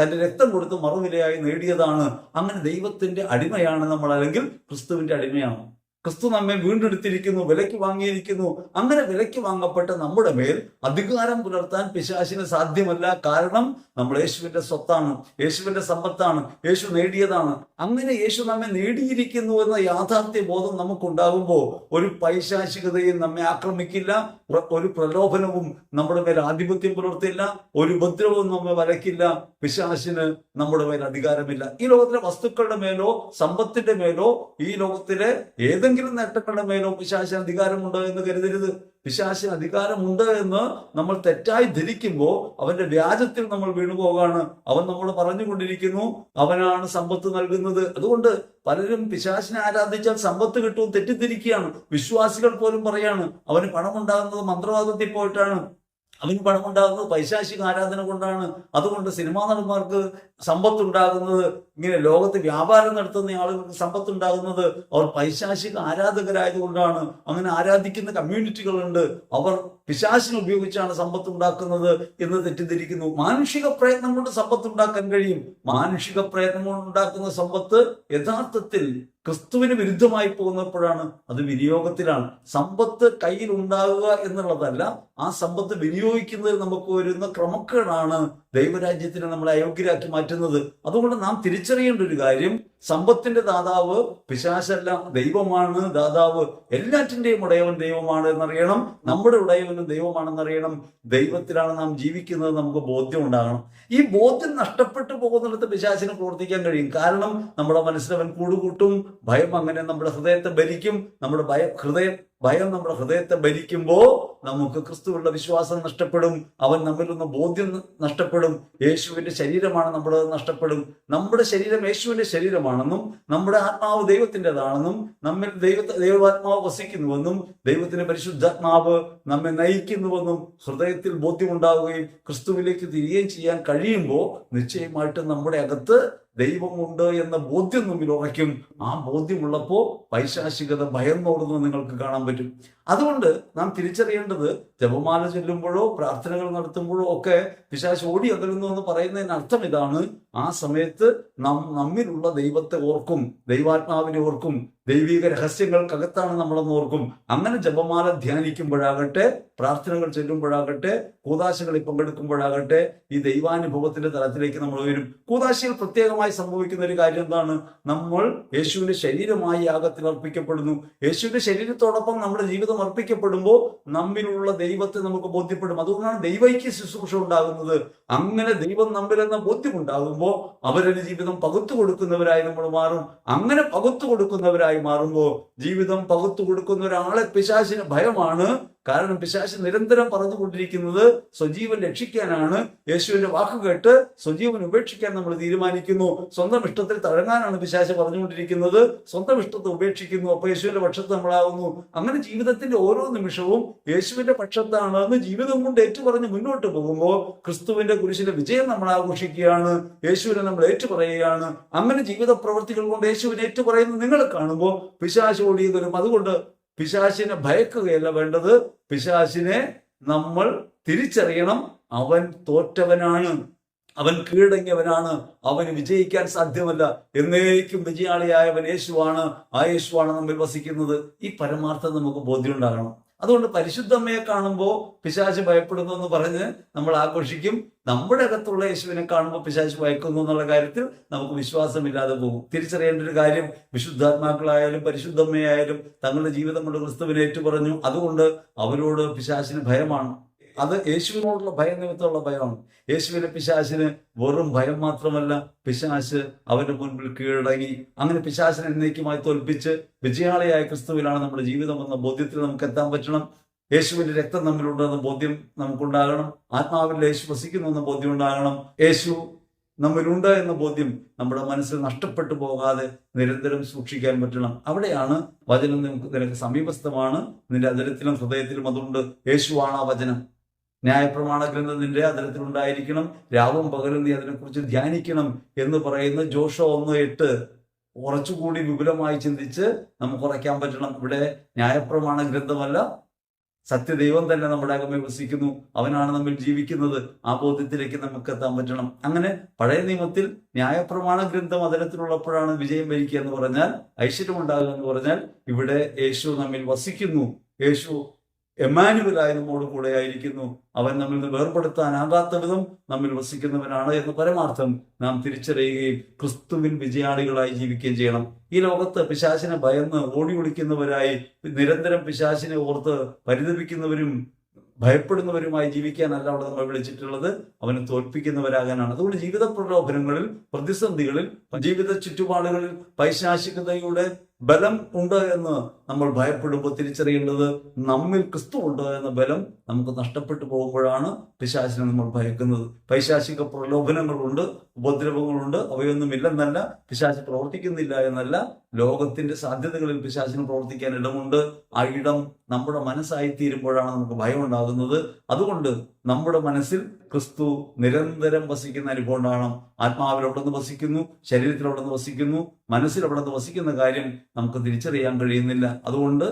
തന്റെ രക്തം കൊടുത്ത് മറുവിലയായി നേടിയതാണ്. അങ്ങനെ ദൈവത്തിന്റെ അടിമയാണ് നമ്മൾ അല്ലെങ്കിൽ ക്രിസ്തുവിന്റെ അടിമയാണ് ക്രിസ്തു നമ്മെ വീണ്ടെടുത്തിരിക്കുന്നു വിലയ്ക്ക് വാങ്ങിയിരിക്കുന്നു. അങ്ങനെ വിലയ്ക്ക് വാങ്ങപ്പെട്ട നമ്മുടെ മേൽ അധികാരം പുലർത്താൻ പിശാശിന് സാധ്യമല്ല. കാരണം നമ്മൾ യേശുവിന്റെ സ്വത്താണ് യേശുവിന്റെ സമ്പത്താണ് യേശു നേടിയതാണ്. അങ്ങനെ യേശു നമ്മെ നേടിയിരിക്കുന്നു എന്ന യാഥാർത്ഥ്യ ബോധം നമുക്കുണ്ടാകുമ്പോൾ ഒരു പൈശാചികതയും നമ്മെ ആക്രമിക്കില്ല ഒരു പ്രലോഭനവും നമ്മുടെ മേൽ ആധിപത്യം പുലർത്തില്ല ഒരു ഉപദ്രവവും നമ്മെ വരയ്ക്കില്ല പിശാശിന് നമ്മുടെ മേൽ അധികാരമില്ല. ഈ ലോകത്തിലെ വസ്തുക്കളുടെ മേലോ സമ്പത്തിന്റെ മേലോ ഈ ലോകത്തിലെ ഏതെങ്കിലും നേട്ടങ്ങളുടെ മേലോ പിശാശിന് അധികാരമുണ്ട് എന്ന് കരുതരുത്. പിശാശിന് അധികാരമുണ്ട് എന്ന് നമ്മൾ തെറ്റായി ധരിക്കുമ്പോൾ അവന്റെ വ്യാജത്തിൽ നമ്മൾ വീണുപോകാണ് അവൻ നമ്മൾ പറഞ്ഞുകൊണ്ടിരിക്കുന്നു അവനാണ് സമ്പത്ത് നൽകുന്നത്. അതുകൊണ്ട് പലരും പിശാശിനെ ആരാധിച്ചാൽ സമ്പത്ത് കിട്ടും തെറ്റിദ്ധരിക്കുകയാണ്. വിശ്വാസികൾ പോലും പറയാണ് അവന് പണമുണ്ടാകുന്നത് മന്ത്രവാദത്തിൽ പോയിട്ടാണ്. അവന് പണമുണ്ടാകുന്നത് പൈശാശിക ആരാധന കൊണ്ടാണ്. അതുകൊണ്ട് സിനിമാ നടന്മാർക്ക് സമ്പത്ത് ഉണ്ടാകുന്നത് ഇങ്ങനെ ലോകത്ത് വ്യാപാരം നടത്തുന്ന ആളുകൾക്ക് സമ്പത്ത് ഉണ്ടാകുന്നത് അവർ പൈശാശിക ആരാധകരായതുകൊണ്ടാണ്. അങ്ങനെ ആരാധിക്കുന്ന കമ്മ്യൂണിറ്റികളുണ്ട്. അവർ പിശാചിനെ ഉപയോഗിച്ചാണ് സമ്പത്ത് ഉണ്ടാക്കുന്നത് എന്ന് തെറ്റിദ്ധരിക്കുന്നു. മാനുഷിക പ്രയത്നം കൊണ്ട് സമ്പത്ത് ഉണ്ടാക്കാൻ കഴിയും. മാനുഷിക പ്രയത്നം കൊണ്ട് ഉണ്ടാക്കുന്ന സമ്പത്ത് യഥാർത്ഥത്തിൽ ക്രിസ്തുവിന് വിരുദ്ധമായി പോകുന്നപ്പോഴാണ് അത് വിനിയോഗത്തിലാണ്. സമ്പത്ത് കയ്യിൽ ഉണ്ടാകുക എന്നുള്ളതല്ല ആ സമ്പത്ത് വിനിയോഗിക്കുന്നതിൽ നമുക്ക് വരുന്ന ക്രമക്കേടാണ് ദൈവരാജ്യത്തിനെ നമ്മൾ അയോഗ്യരാക്കി മാറ്റുന്നത്. അതുകൊണ്ട് നാം തിരിച്ചറിയേണ്ട ഒരു കാര്യം സമ്പത്തിന്റെ ദാതാവ് പിശാശല്ല ദൈവമാണ് ദാതാവ് എല്ലാറ്റിന്റെയും ഉടയവൻ ദൈവമാണ് എന്നറിയണം. നമ്മുടെ ഉടയവനും ദൈവമാണെന്നറിയണം. ദൈവത്തിലാണ് നാം ജീവിക്കുന്നത് നമുക്ക് ബോധ്യം ഉണ്ടാകണം. ഈ ബോധ്യം നഷ്ടപ്പെട്ടു പോകുന്നിടത്ത് പിശാശിനെ പ്രവർത്തിക്കാൻ കഴിയും. കാരണം നമ്മുടെ മനസ്സിലവൻ കൂടുകൂട്ടും ഭയം അങ്ങനെ നമ്മുടെ ഹൃദയത്തെ ഭരിക്കും നമ്മുടെ ഭയ ഹൃദയം ഭയം നമ്മുടെ ഹൃദയത്തെ ഭരിക്കുമ്പോൾ നമുക്ക് ക്രിസ്തുവിലുള്ള വിശ്വാസം നഷ്ടപ്പെടും. അവൻ നമ്മിൽ നിന്ന് ബോധ്യം നഷ്ടപ്പെടും. യേശുവിന്റെ ശരീരമാണ് നമ്മുടെ നഷ്ടപ്പെടും. നമ്മുടെ ശരീരം യേശുവിന്റെ ശരീരമാണെന്നും നമ്മുടെ ആത്മാവ് ദൈവത്തിന്റെതാണെന്നും നമ്മിൽ ദൈവ ദൈവാത്മാവ് വസിക്കുന്നുവെന്നും ദൈവത്തിന്റെ പരിശുദ്ധാത്മാവ് നമ്മെ നയിക്കുന്നുവെന്നും ഹൃദയത്തിൽ ബോധ്യമുണ്ടാവുകയും ക്രിസ്തുവിലേക്ക് തിരികെയും ചെയ്യാൻ കഴിയുമ്പോൾ നിശ്ചയമായിട്ടും നമ്മുടെ അകത്ത് ദൈവമുണ്ട് എന്ന ബോധ്യം നമ്മിൽ ഉറയ്ക്കും. ആ ബോധ്യമുള്ളപ്പോൾ പൈശാചികത ഭയന്നോടുന്നത് നിങ്ങൾക്ക് കാണാൻ പറ്റും. അതുകൊണ്ട് നാം തിരിച്ചറിയേണ്ടത് ജപമാല ചൊല്ലുമ്പോഴോ പ്രാർത്ഥനകൾ നടത്തുമ്പോഴോ ഒക്കെ പിശാച് ഓടി അകലുന്നു എന്ന് പറയുന്നതിന് അർത്ഥം ഇതാണ്. ആ സമയത്ത് നാം നമ്മിലുള്ള ദൈവത്തെ ഓർക്കും ദൈവാത്മാവിനെ ഓർക്കും ദൈവിക രഹസ്യങ്ങൾക്കകത്താണ് നമ്മളെന്ന് ഓർക്കും. അങ്ങനെ ജപമാല ധ്യാനിക്കുമ്പോഴാകട്ടെ പ്രാർത്ഥനകൾ ചൊല്ലുമ്പോഴാകട്ടെ കൂതാശകളിൽ പങ്കെടുക്കുമ്പോഴാകട്ടെ ഈ ദൈവാനുഭവത്തിന്റെ തലത്തിലേക്ക് നമ്മൾ വരും. കൂതാശയിൽ പ്രത്യേകമായി സംഭവിക്കുന്ന ഒരു കാര്യം എന്താണ്? നമ്മൾ യേശുവിന്റെ ശരീരമായി യാഗത്തിൽ അർപ്പിക്കപ്പെടുന്നു. യേശുവിന്റെ ശരീരത്തോടൊപ്പം നമ്മുടെ ജീവിതം അർപ്പിക്കപ്പെടുമ്പോൾ നമ്മിലുള്ള ദൈവത്തെ നമുക്ക് ബോധ്യപ്പെടും. അതുകൊണ്ടാണ് ദൈവയ്ക്ക് ശുശ്രൂഷ ഉണ്ടാകുന്നത്. അങ്ങനെ ദൈവം നമ്മിലെന്ന ബോധ്യമുണ്ടാകുമ്പോൾ അവരുടെ ജീവിതം പകുത്തു കൊടുക്കുന്നവരായി നമ്മൾ മാറും. അങ്ങനെ പകുത്തു കൊടുക്കുന്നവരായി മാറുമ്പോൾ ജീവിതം പകുത്തു കൊടുക്കുന്ന ഒരാളെ പിശാശിന് ഭയമാണ്. കാരണം പിശാശ് നിരന്തരം പറഞ്ഞുകൊണ്ടിരിക്കുന്നത് സ്വജീവൻ രക്ഷിക്കാനാണ്. യേശുവിന്റെ വാക്ക് കേട്ട് സ്വജീവൻ ഉപേക്ഷിക്കാൻ നമ്മൾ തീരുമാനിക്കുന്നു. സ്വന്തം ഇഷ്ടത്തിൽ തഴങ്ങാനാണ് പിശാശ് പറഞ്ഞുകൊണ്ടിരിക്കുന്നത്. സ്വന്തം ഇഷ്ടത്തെ ഉപേക്ഷിക്കുന്നു. അപ്പൊ യേശുവിന്റെ പക്ഷത്ത് നമ്മളാകുന്നു. അങ്ങനെ ജീവിതത്തിന്റെ ഓരോ നിമിഷവും യേശുവിന്റെ പക്ഷത്താണ്. എന്ന് ജീവിതം കൊണ്ട് ഏറ്റുപറഞ്ഞ് മുന്നോട്ട് പോകുമ്പോൾ ക്രിസ്തുവിന്റെ കുരിശിന്റെ വിജയം നമ്മൾ ആഘോഷിക്കുകയാണ്. യേശുവിനെ നമ്മൾ ഏറ്റുപറയുകയാണ്. അങ്ങനെ ജീവിത പ്രവൃത്തികൾ കൊണ്ട് യേശുവിനെ ഏറ്റുപറയുന്നത് നിങ്ങൾ കാണുമ്പോൾ പിശാശ് ഓടിയത് അതുകൊണ്ട് പിശാചിനെ ഭയക്കുകയല്ല വേണ്ടത്. പിശാശിനെ നമ്മൾ തിരിച്ചറിയണം. അവൻ തോറ്റവനാണ്. അവൻ കീഴടങ്ങിയവനാണ്. അവന് വിജയിക്കാൻ സാധ്യമല്ല. എന്നേക്കും വിജയാളിയായവൻ യേശുവാണ്. ആ യേശുവാണ് നമ്മിൽ വസിക്കുന്നത്. ഈ പരമാർത്ഥം നമുക്ക് ബോധ്യമുണ്ടാകണം അതുകൊണ്ട് പരിശുദ്ധമ്മയെ കാണുമ്പോൾ പിശാച് ഭയപ്പെടുന്നു എന്ന് പറഞ്ഞ് നമ്മൾ ആഘോഷിക്കും. നമ്മുടെ അകത്തുള്ള യേശുവിനെ കാണുമ്പോൾ പിശാച് ഭയക്കുന്നു എന്നുള്ള കാര്യത്തിൽ നമുക്ക് വിശ്വാസമില്ലാതെ പോകും. തിരിച്ചറിയേണ്ട ഒരു കാര്യം വിശുദ്ധാത്മാക്കളായാലും പരിശുദ്ധമ്മയായാലും തങ്ങളുടെ ജീവിതം കൊണ്ട് ക്രിസ്തുവിനെ ഏറ്റുപറഞ്ഞു. അതുകൊണ്ട് അവരോട് പിശാചിന് ഭയമാണ്. അത് യേശുവിനോടുള്ള ഭയം നിമിത്തമുള്ള ഭയമാണ്. യേശുവിനെ പിശാശിന് വെറും ഭയം മാത്രമല്ല പിശാശ് അവന്റെ മുൻപിൽ കീഴടങ്ങി അങ്ങനെ പിശാശിനെ എന്നേക്കുമായി തോൽപ്പിച്ച് വിജയാളിയായ ക്രിസ്തുവിലാണ് നമ്മുടെ ജീവിതം എന്ന ബോധ്യത്തിൽ നമുക്ക് എത്താൻ പറ്റണം. യേശുവിന്റെ രക്തം നമ്മിലുണ്ടെന്ന ബോധ്യം നമുക്കുണ്ടാകണം. ആത്മാവിൽ യേശു വസിക്കുന്നു എന്ന ബോധ്യം ഉണ്ടാകണം. യേശു നമ്മിലുണ്ട് എന്ന ബോധ്യം നമ്മുടെ മനസ്സിൽ നഷ്ടപ്പെട്ടു പോകാതെ നിരന്തരം സൂക്ഷിക്കാൻ പറ്റണം. അവിടെയാണ് വചനം നിനക്ക് സമീപസ്ഥമാണ്. നിന്റെ അതിരത്തിലും ഹൃദയത്തിലും അതുകൊണ്ട് യേശുവാണ് ആ വചനം. ന്യായപ്രമാണ ഗ്രന്ഥം നിന്റെ അതിരത്തിൽ ഉണ്ടായിരിക്കണം രാവും പകലും നീ അതിനെക്കുറിച്ച് ധ്യാനിക്കണം എന്ന് പറയുന്ന ജോഷോ ഒന്ന് എട്ട് കുറച്ചുകൂടി വിപുലമായി ചിന്തിച്ച് നമുക്ക് ഉറയ്ക്കാൻ പറ്റണം. ഇവിടെ ന്യായപ്രമാണ ഗ്രന്ഥമല്ല സത്യദൈവം തന്നെ നമ്മുടെ അകമ്മ വസിക്കുന്നു. അവനാണ് നമ്മിൽ ജീവിക്കുന്നത്. ആ ബോധ്യത്തിലേക്ക് നമുക്ക് എത്താൻ പറ്റണം. അങ്ങനെ പഴയ നിയമത്തിൽ ന്യായപ്രമാണ ഗ്രന്ഥം അതിരത്തിലുള്ളപ്പോഴാണ് വിജയം വരിക്കുക എന്ന് പറഞ്ഞാൽ ഐശ്വര്യം ഉണ്ടാകുക എന്ന് പറഞ്ഞാൽ ഇവിടെ യേശു നമ്മിൽ വസിക്കുന്നു. യേശു എമാനുവലായി നമ്മോട് കൂടെ ആയിരിക്കുന്നു. അവൻ നമ്മിൽ നിന്ന് വേർപെടുത്താനാകാത്ത വിധം നമ്മിൽ വസിക്കുന്നവനാണ് എന്ന് പരമാർത്ഥം നാം തിരിച്ചറിയുകയും ക്രിസ്തുവിൻ വിജയാളികളായി ജീവിക്കുകയും ചെയ്യണം. ഈ ലോകത്ത് പിശാചിനെ ഭയന്ന് ഓടി ഒളിക്കുന്നവരായി നിരന്തരം പിശാചിനെ ഓർത്ത് പരിതപിക്കുന്നവരും ഭയപ്പെടുന്നവരുമായി ജീവിക്കാനല്ല അവിടെ നമ്മൾ വിളിച്ചിട്ടുള്ളത്. അവനെ തോൽപ്പിക്കുന്നവരാകാനാണ്. അതുകൊണ്ട് ജീവിത പ്രലോഭനങ്ങളിൽ പ്രതിസന്ധികളിൽ ജീവിത ചുറ്റുപാടുകളിൽ പൈശാചികതയുടെ ബലം ഉണ്ട് എന്ന് നമ്മൾ ഭയപ്പെടുമ്പോൾ തിരിച്ചറിയേണ്ടത് നമ്മിൽ ക്രിസ്തു ഉണ്ട് എന്ന ബലം നമുക്ക് നഷ്ടപ്പെട്ടു പോകുമ്പോഴാണ് പിശാചിനെ നമ്മൾ ഭയക്കുന്നത്. പൈശാചിക പ്രലോഭനങ്ങളുണ്ട് ഉപദ്രവങ്ങളുണ്ട് അവയൊന്നും ഇല്ലെന്നല്ല പിശാച് പ്രവർത്തിക്കുന്നില്ല എന്നല്ല ലോകത്തിന്റെ സാധ്യതകളിൽ പിശാചിന് പ്രവർത്തിക്കാൻ ഇടമുണ്ട്. ആ ഇടം നമ്മുടെ മനസ്സായി തീരുമ്പോഴാണ് നമുക്ക് ഭയം ഉണ്ടാകുന്നത് അതുകൊണ്ട് നമ്മുടെ മനസ്സിൽ ക്രിസ്തു നിരന്തരം വസിക്കുന്ന അനുഭവം ഉണ്ടാകണം ആത്മാവിൽ അവിടെ നിന്ന് വസിക്കുന്നു ശരീരത്തിൽ അവിടെ നിന്ന് വസിക്കുന്നു മനസ്സിൽ അവിടെ നിന്ന് വസിക്കുന്ന കാര്യം നമുക്ക് തിരിച്ചറിയാൻ കഴിയുന്നില്ല. അതുകൊണ്ട്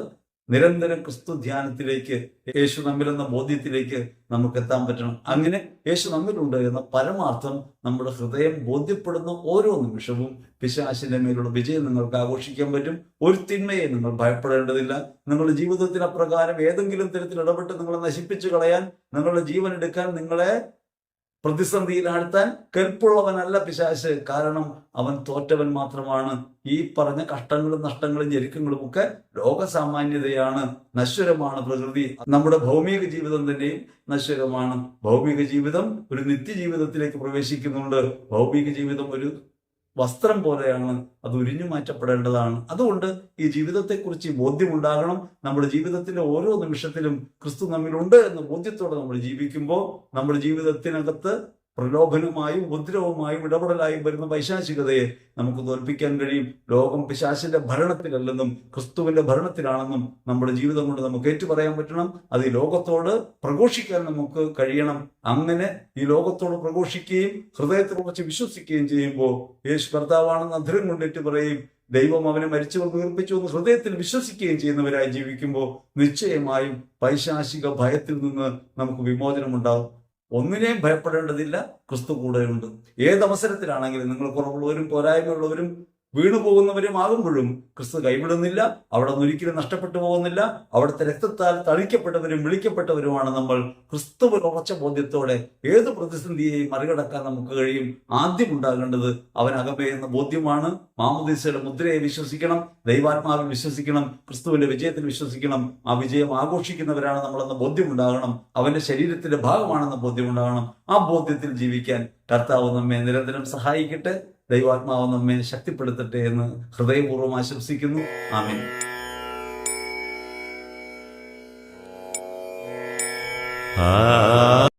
നിരന്തരം ക്രിസ്തു ധ്യാനത്തിലേക്ക് യേശു നമ്മിൽ എന്ന ബോധ്യത്തിലേക്ക് നമുക്ക് എത്താൻ പറ്റണം. അങ്ങനെ യേശു നമ്മിലുണ്ട് എന്ന പരമാർത്ഥം നമ്മുടെ ഹൃദയം ബോധ്യപ്പെടുന്ന ഓരോ നിമിഷവും പിശാശിന്റെ മേലുള്ള വിജയം നിങ്ങൾക്ക് ആഘോഷിക്കാൻ പറ്റും. ഒരു തിന്മയെ നിങ്ങൾ ഭയപ്പെടേണ്ടതില്ല. നിങ്ങളുടെ ജീവിതത്തിന് അപ്രകാരം ഏതെങ്കിലും തരത്തിൽ ഇടപെട്ട് നിങ്ങളെ നശിപ്പിച്ചു കളയാൻ നിങ്ങളുടെ ജീവൻ എടുക്കാൻ നിങ്ങളെ പ്രതിസന്ധിയിലാഴ്ത്താൻ കെൽപ്പുള്ളവനല്ല പിശാശ്. കാരണം അവൻ തോറ്റവൻ മാത്രമാണ്. ഈ പറഞ്ഞ കഷ്ടങ്ങളും നഷ്ടങ്ങളും ഞെരുക്കങ്ങളും ഒക്കെ ലോകസാമാന്യതയാണ്. നശ്വരമാണ് പ്രകൃതി. നമ്മുടെ ഭൗമിക ജീവിതം തന്നെയും നശ്വരമാണ്. ഭൗമിക ജീവിതം ഒരു നിത്യജീവിതത്തിലേക്ക് പ്രവേശിക്കുന്നുണ്ട്. ഭൗമിക ജീവിതം ഒരു വസ്ത്രം പോലെയാണ് അത് ഉരിഞ്ഞു മാറ്റപ്പെടേണ്ടതാണ്. അതുകൊണ്ട് ഈ ജീവിതത്തെക്കുറിച്ച് ബോധ്യമുണ്ടാകണം. നമ്മുടെ ജീവിതത്തിലെ ഓരോ നിമിഷത്തിലും ക്രിസ്തു നമ്മിലുണ്ട് എന്ന ബോധ്യത്തോടെ നമ്മൾ ജീവിക്കുമ്പോൾ നമ്മുടെ ജീവിതത്തിനകത്ത് പ്രലോഭനമായും ഉപദ്രവമായും ഇടപെടലായും വരുന്ന പൈശാചികതയെ നമുക്ക് തോൽപ്പിക്കാൻ കഴിയും. ലോകം പിശാശിന്റെ ഭരണത്തിലല്ലെന്നും ക്രിസ്തുവിന്റെ ഭരണത്തിലാണെന്നും നമ്മുടെ ജീവിതം കൊണ്ട് നമുക്ക് ഏറ്റുപറയാൻ പറ്റണം. അത് ഈ ലോകത്തോട് പ്രഘോഷിക്കാൻ നമുക്ക് കഴിയണം. അങ്ങനെ ഈ ലോകത്തോട് പ്രഘോഷിക്കുകയും ഹൃദയത്തെ കുറിച്ച് വിശ്വസിക്കുകയും ചെയ്യുമ്പോൾ യേശു കർത്താവാണെന്ന് അധരം കൊണ്ടേറ്റ് പറയും ദൈവം അവനെ മരിച്ചവർ ഉയർപ്പിച്ചു എന്ന് ഹൃദയത്തിൽ വിശ്വസിക്കുകയും ചെയ്യുന്നവരായി ജീവിക്കുമ്പോൾ നിശ്ചയമായും പൈശാചിക ഭയത്തിൽ നിന്ന് നമുക്ക് വിമോചനമുണ്ടാകും. ഒന്നിനെയും ഭയപ്പെടേണ്ടതില്ല. ക്രിസ്തു കൂടെയുണ്ട്. ഏത് അവസരത്തിലാണെങ്കിലും നിങ്ങൾ കുറവുള്ളവരും പോരായ്മയുള്ളവരും വീണു പോകുന്നവരും ആകുമ്പോഴും ക്രിസ്തു കൈവിടുന്നില്ല അവിടെ നിന്ന് ഒരിക്കലും നഷ്ടപ്പെട്ടു പോകുന്നില്ല അവിടുത്തെ രക്തത്താൽ തളിക്കപ്പെട്ടവരും വിളിക്കപ്പെട്ടവരുമാണ് നമ്മൾ. ക്രിസ്തുവിൽ ഉറച്ച ബോധ്യത്തോടെ ഏത് പ്രതിസന്ധിയെയും മറികടക്കാൻ നമുക്ക് കഴിയും. ആദ്യം ഉണ്ടാകേണ്ടത് അവൻ അകമേ എന്ന ബോധ്യമാണ്. മാമുദീസയുടെ മുദ്രയെ വിശ്വസിക്കണം ദൈവാത്മാവിൽ വിശ്വസിക്കണം ക്രിസ്തുവിന്റെ വിജയത്തിൽ വിശ്വസിക്കണം. ആ വിജയം ആഘോഷിക്കുന്നവരാണ് നമ്മളെന്ന ബോധ്യമുണ്ടാകണം അവന്റെ ശരീരത്തിന്റെ ഭാഗമാണെന്ന ബോധ്യമുണ്ടാകണം ആ ബോധ്യത്തിൽ ജീവിക്കാൻ കർത്താവ് നമ്മെ നിരന്തരം സഹായിക്കട്ടെ. ദൈവാത്മാവ് നമ്മെ ശക്തിപ്പെടുത്തട്ടെ എന്ന് ഹൃദയപൂർവം ആശംസിക്കുന്നു. ആമീൻ. ആ